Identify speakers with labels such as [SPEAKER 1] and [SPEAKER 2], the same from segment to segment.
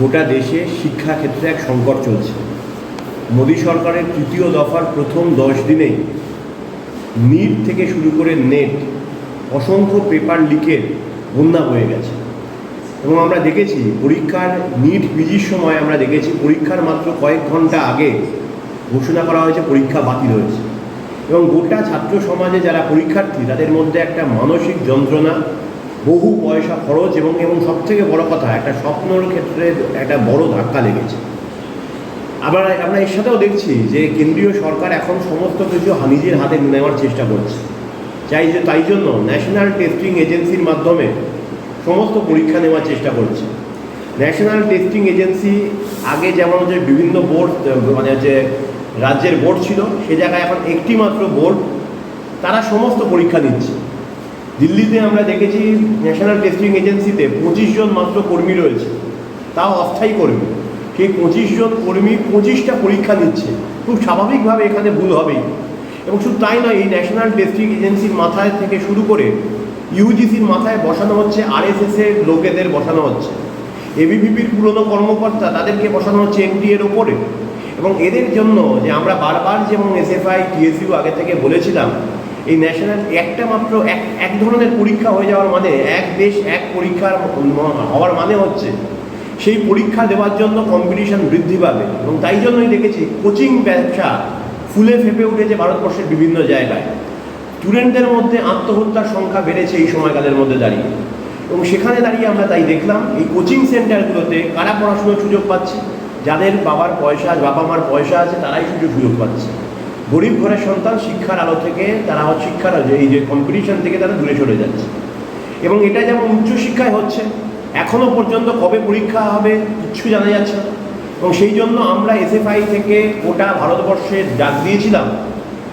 [SPEAKER 1] গোটা দেশে শিক্ষাক্ষেত্রে এক সংকট চলছে। মোদী সরকারের তৃতীয় দফার প্রথম দশ দিনেই নিট থেকে শুরু করে নেট অসংখ্য পেপার লিকের বন্যা হয়ে গেছে। এবং আমরা দেখেছি, পরীক্ষার নিট পিজির সময় আমরা দেখেছি, পরীক্ষার মাত্র কয়েক ঘণ্টা আগে ঘোষণা করা হয়েছে, পরীক্ষা বাতিল হয়েছে। এবং গোটা ছাত্র সমাজে যারা পরীক্ষার্থী, তাদের মধ্যে একটা মানসিক যন্ত্রণা বহু পয়সা খরচ এবং এবং সবথেকে বড় কথা, একটা স্বপ্নর ক্ষেত্রে একটা বড় ধাক্কা লেগেছে। আবার আমরা এর সাথেও দেখছি যে কেন্দ্রীয় সরকার এখন সমস্ত কিছু নিজের হাতে নেওয়ার চেষ্টা করছে। চাই যে, তাই জন্য ন্যাশনাল টেস্টিং এজেন্সির মাধ্যমে সমস্ত পরীক্ষা নেওয়ার চেষ্টা করছে। ন্যাশনাল টেস্টিং এজেন্সি আগে যেমন হচ্ছে বিভিন্ন বোর্ড মানে যে রাজ্যের বোর্ড ছিল, সে জায়গায় এখন একটি মাত্র বোর্ড, তারা সমস্ত পরীক্ষা নিচ্ছে। দিল্লিতে আমরা দেখেছি ন্যাশনাল টেস্টিং এজেন্সিতে পঁচিশ জন মাত্র কর্মী রয়েছে। তাও অস্থায়ী কর্মী। সেই পঁচিশ জন কর্মী পঁচিশটা পরীক্ষা নিচ্ছে খুব স্বাভাবিকভাবে এখানে ভুল হবেই। এবং শুধু তাই নয়, এই ন্যাশনাল টেস্টিং এজেন্সির মাথায় থেকে শুরু করে ইউজিসির মাথায় বসানো হচ্ছে আরএসএস এর লোকেদের বসানো হচ্ছে। এবিভিপির পুরনো কর্মকর্তা তাদেরকে বসানো হচ্ছে এনডি এর ওপরে। এবং এদের জন্য যে আমরা বারবার যেমন এসএফআই টিএসইউ আগে থেকে বলেছিলাম, এই ন্যাশনাল একটা মাত্র এক এক ধরনের পরীক্ষা হয়ে যাওয়ার মানে এক দেশ এক পরীক্ষার হওয়ার মানে হচ্ছে সেই পরীক্ষা দেওয়ার জন্য কম্পিটিশন বৃদ্ধি পাবে। এবং তাই জন্যই দেখেছি কোচিং ব্যবসা ফুলে ফেপে উঠেছে ভারতবর্ষের বিভিন্ন জায়গায়। স্টুডেন্টদের মধ্যে আত্মহত্যার সংখ্যা বেড়েছে এই সময়কালের মধ্যে দাঁড়িয়ে। এবং সেখানে দাঁড়িয়ে আমরা তাই দেখলাম, এই কোচিং সেন্টারগুলোতে কারা পড়াশোনার সুযোগ পাচ্ছে? যাদের বাবার পয়সা বাবা মার পয়সা আছে, তারাই সুযোগ সুযোগ পাচ্ছে। গরিব ঘরের সন্তান শিক্ষার আলো থেকে তারা শিক্ষার এই যে কম্পিটিশন থেকে তারা দূরে সরে যাচ্ছে। এবং এটা যেমন উচ্চশিক্ষায় হচ্ছে এখনও পর্যন্ত কবে পরীক্ষা হবে কিচ্ছু জানা যাচ্ছে না। এবং সেই জন্য আমরা এসএফআই থেকে গোটা ভারতবর্ষে ডাক দিয়েছিলাম।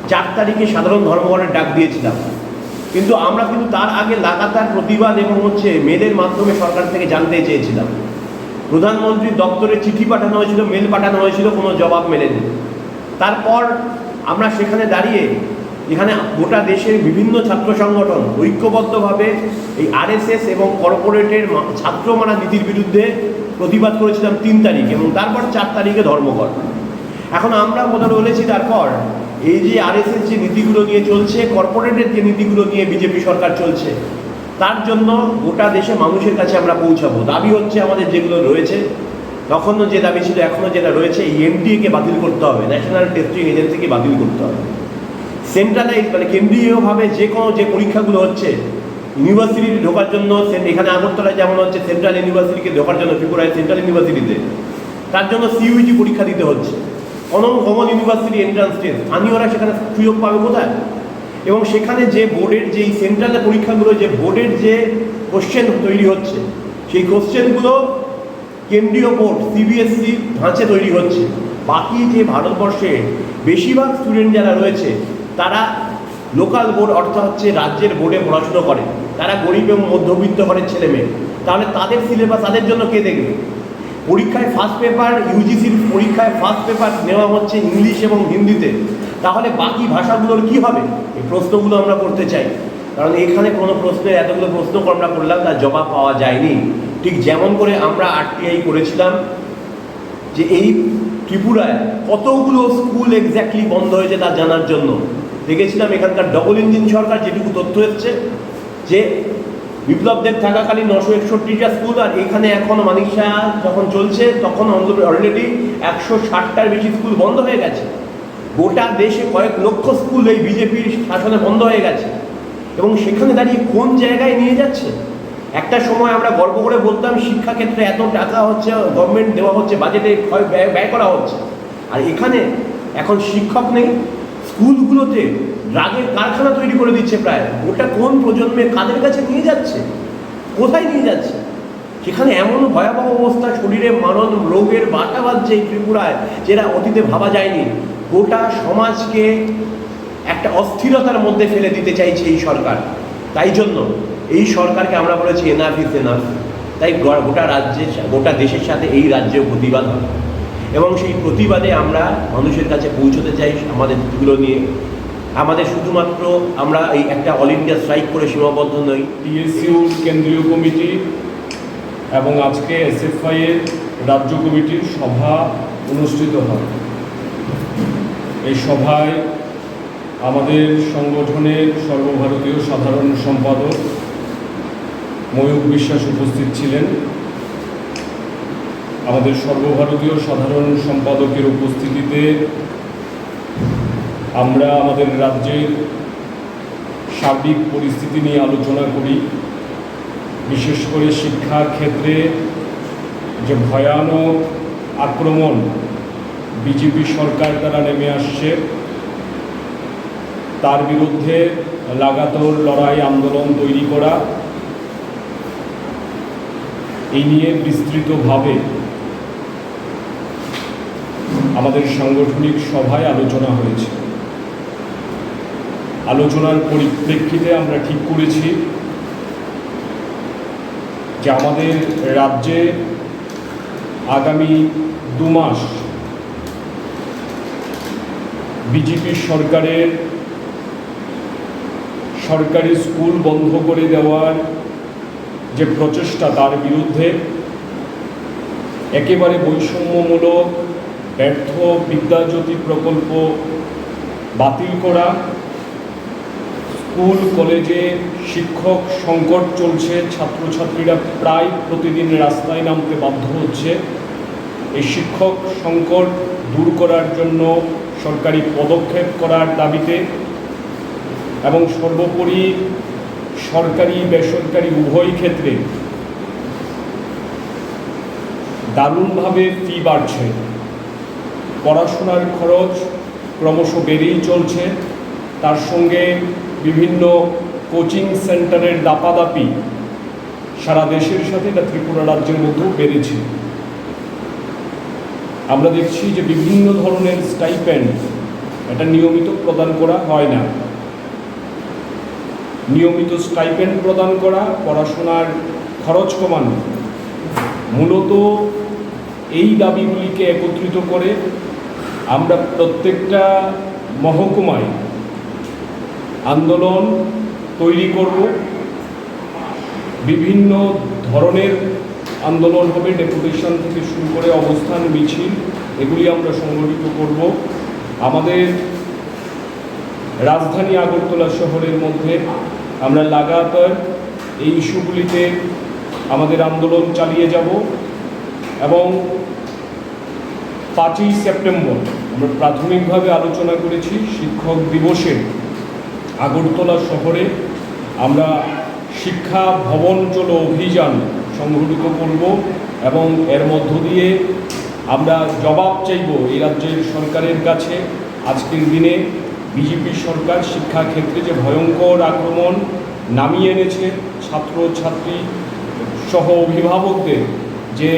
[SPEAKER 1] চার তারিখে সাধারণ ধর্মঘটের ডাক দিয়েছিলাম। কিন্তু আমরা কিন্তু তার আগে লাগাতার প্রতিবাদ এবং হচ্ছে মেলের মাধ্যমে সরকার থেকে জানতে চেয়েছিলাম। প্রধানমন্ত্রীর দপ্তরে চিঠি পাঠানো হয়েছিল, মেল পাঠানো হয়েছিল, কোনো জবাব মেলেনি। তারপর আমরা সেখানে দাঁড়িয়ে এখানে গোটা দেশের বিভিন্ন ছাত্র সংগঠন ঐক্যবদ্ধভাবে এই আরএসএস এবং কর্পোরেটের ছাত্র মারা নীতির বিরুদ্ধে প্রতিবাদ করেছিলাম তিন তারিখ এবং তারপর চার তারিখে ধর্মঘট। এখন আমরা বোধহয় বলেছি তারপর এই যে আরএসএস যে নীতিগুলো নিয়ে চলছে কর্পোরেটের যে নীতিগুলো নিয়ে বিজেপি সরকার চলছে, তার জন্য গোটা দেশে মানুষের কাছে আমরা পৌঁছাবো। দাবি হচ্ছে আমাদের যেগুলো রয়েছে তখনও যে দাবি ছিল, এখনও যেটা রয়েছে, এই এনডিএকে বাতিল করতে হবে, ন্যাশনাল টেস্টিং এজেন্সিকে বাতিল করতে হবে। সেন্ট্রালাইজ মানে কেন্দ্রীয়ভাবে যে কোনো যে পরীক্ষাগুলো হচ্ছে ইউনিভার্সিটিতে ঢোকার জন্য এখানে আগরতলায় যেমন হচ্ছে, সেন্ট্রাল ইউনিভার্সিটিকে ঢোকার জন্য, ত্রিপুরায় সেন্ট্রাল ইউনিভার্সিটিতে। তার জন্য সিইউটি পরীক্ষা দিতে হচ্ছে। Common common university entrance test স্থানীয়রা সেখানে সুযোগ পাবে কোথায়? এবং সেখানে যে বোর্ডের যে সেন্ট্রালের পরীক্ষাগুলো, যে বোর্ডের যে কোশ্চেন তৈরি হচ্ছে, সেই কোশ্চেনগুলো কেন্দ্রীয় বোর্ড সিবিএসসি ধাঁচে তৈরি হচ্ছে। বাকি যে ভারতবর্ষে বেশিরভাগ স্টুডেন্ট যারা রয়েছে, তারা লোকাল বোর্ড অর্থাৎ হচ্ছে রাজ্যের বোর্ডে পড়াশুনো করে। তারা গরিব এবং মধ্যবিত্ত ঘরের ছেলে মেয়ে। তাহলে তাদের সিলেবাস তাদের জন্য কে দেখবে পরীক্ষায় ফার্স্ট পেপার ইউজিসির পরীক্ষায় ফার্স্ট পেপার নেওয়া হচ্ছে ইংলিশ এবং হিন্দিতে। তাহলে বাকি ভাষাগুলোর কি হবে? এই প্রশ্নগুলো আমরা করতে চাই। কারণ এখানে কোনো প্রশ্নের এতগুলো প্রশ্ন আমরা করলাম, তার জবাব পাওয়া যায়নি। ঠিক যেমন করে আমরা আরটিআই করেছিলাম যে এই ত্রিপুরায় কতগুলো স্কুল এক্স্যাক্টলি বন্ধ হয়েছে তা জানার জন্য। দেখেছিলাম এখানকার ডবল ইঞ্জিন সরকার যেটুকু তথ্য এসছে, যে বিপ্লবদের থাকাকালীন নশো একষট্টিটা স্কুল আর এখানে এখন মানিসা যখন চলছে, তখন অলরেডি একশো ষাটটার বেশি স্কুল বন্ধ হয়ে গেছে। গোটা দেশে কয়েক লক্ষ স্কুল এই বিজেপির শাসনে বন্ধ হয়ে গেছে। এবং সেখানে দাঁড়িয়ে কোন জায়গায় নিয়ে যাচ্ছে? একটা সময় আমরা গর্ব করে বলতাম শিক্ষাক্ষেত্রে এত টাকা হচ্ছে গভর্নমেন্ট দেওয়া হচ্ছে বাজেটে ব্যয় ব্যয় করা হচ্ছে। আর এখানে এখন শিক্ষক নেই, স্কুলগুলোতে ড্রাগের কারখানা তৈরি করে দিচ্ছে প্রায়। ওটা কোন প্রজন্মে কাদের কাছে নিয়ে যাচ্ছে? কোথায় নিয়ে যাচ্ছে? সেখানে এমন ভয়াবহ অবস্থা, শরীরে মারণ, রোগের বাটা বাজছে এই ত্রিপুরায়, যেটা অতীতে ভাবা যায়নি। গোটা সমাজকে একটা অস্থিরতার মধ্যে ফেলে দিতে চাইছে এই সরকার। তাই জন্য এই সরকারকে আমরা বলেছি এনাফ ইস এনাফ তাই গোটা রাজ্যের গোটা দেশের সাথে এই রাজ্যে প্রতিবাদ হবে এবং সেই প্রতিবাদে আমরা মানুষের কাছে পৌঁছতে চাই আমাদের দিকগুলো নিয়ে। আমাদের শুধুমাত্র আমরা এই একটা অল ইন্ডিয়া স্ট্রাইক করে সীমাবদ্ধ নই।
[SPEAKER 2] টিএসইউর কেন্দ্রীয় কমিটি এবং আজকে এসএফআই এর রাজ্য কমিটির সভা অনুষ্ঠিত হয়। এই সভায় আমাদের সংগঠনের সর্বভারতীয় সাধারণ সম্পাদক ময়ূক বিশ্বাস উপস্থিত ছিলেন। আমাদের সর্বভারতীয় সাধারণ সম্পাদকের উপস্থিতিতে আমরা আমাদের রাজ্যের সার্বিক পরিস্থিতি নিয়ে আলোচনা করি। বিশেষ করে শিক্ষা ক্ষেত্রে যে ভয়ানক আক্রমণ বিজেপি সরকার দ্বারা নেমে আসছে তার বিরুদ্ধে লাগাতার লড়াই, আন্দোলন তৈরি করা, এই নিয়ে বিস্তৃতভাবে আমাদের সাংগঠনিক সভায় আলোচনা হয়েছে। আলোচনার পরিপ্রেক্ষিতে আমরা ঠিক করেছি যে আমাদের রাজ্যে আগামী দু মাস বিজেপি সরকারের সরকারি স্কুল বন্ধ করে দেওয়ার যে প্রচেষ্টা তার বিরুদ্ধে একেবারে বৈষম্যমূলক, ব্যর্থ বিদ্যাজ্যোতি প্রকল্প বাতিল করা, স্কুল, কলেজে শিক্ষক সংকট চলছে, ছাত্রছাত্রীরা প্রায় প্রতিদিন রাস্তায় নামতে বাধ্য হচ্ছে। এই শিক্ষক সংকট দূর করার জন্য সরকারি পদক্ষেপ করার দাবিতে এবং সর্বোপরি সরকারি, বেসরকারি উভয় ক্ষেত্রে দারুণভাবে ফি বাড়ছে। পড়াশোনার খরচ ক্রমশ বেড়েই চলছে। তার সঙ্গে বিভিন্ন কোচিং সেন্টারের দাপাদাপি সারা দেশের সাথে এটা ত্রিপুরা রাজ্যের মধ্যেও বেড়েছে। আমরা দেখছি যে বিভিন্ন ধরনের স্টাইপেন্ড এটা নিয়মিত প্রদান করা হয় না। নিয়মিত স্টাইপেন্ড প্রদান করা, পড়াশোনার খরচ কমানো। মূলত এই দাবিগুলিকে একত্রিত করে আমরা প্রত্যেকটা মহকুমায় আন্দোলন তৈরি করব। বিভিন্ন ধরনের আন্দোলন হবে, ডেপুটেশন থেকে শুরু করে অবস্থান, মিছিল, এগুলি আমরা সংগঠিত করব। আমাদের রাজধানী আগরতলা শহরের মধ্যে আমরা লাগাতার এই ইস্যুগুলিতে আমাদের আন্দোলন চালিয়ে যাব এবং পাঁচই সেপ্টেম্বর আমরা প্রাথমিকভাবে আলোচনা করেছি শিক্ষক দিবসে আগরতলা শহরে। আমরা শিক্ষা ভবন চলো অভিযান সংগঠিত করব এবং এর মধ্য দিয়ে আমরা জবাব চাইব এই রাজ্যের সরকারের কাছে আজকের দিনে। বিজেপি সরকার শিক্ষা ক্ষেত্রে যে ভয়ঙ্কর আক্রমণ নামিয়ে এনেছে ছাত্র ছাত্রী সহ অভিভাবকদের, যে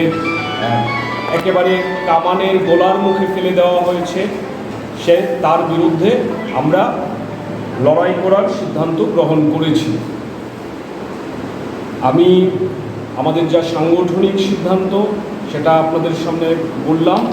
[SPEAKER 2] একেবারে কামানের গোলার মুখে ফেলে দেওয়া হয়েছে, সে তার বিরুদ্ধে আমরা লড়াই করার সিদ্ধান্ত গ্রহণ করেছি। আমি আমাদের যা সাংগঠনিক সিদ্ধান্ত, সেটা আপনাদের সামনে বললাম।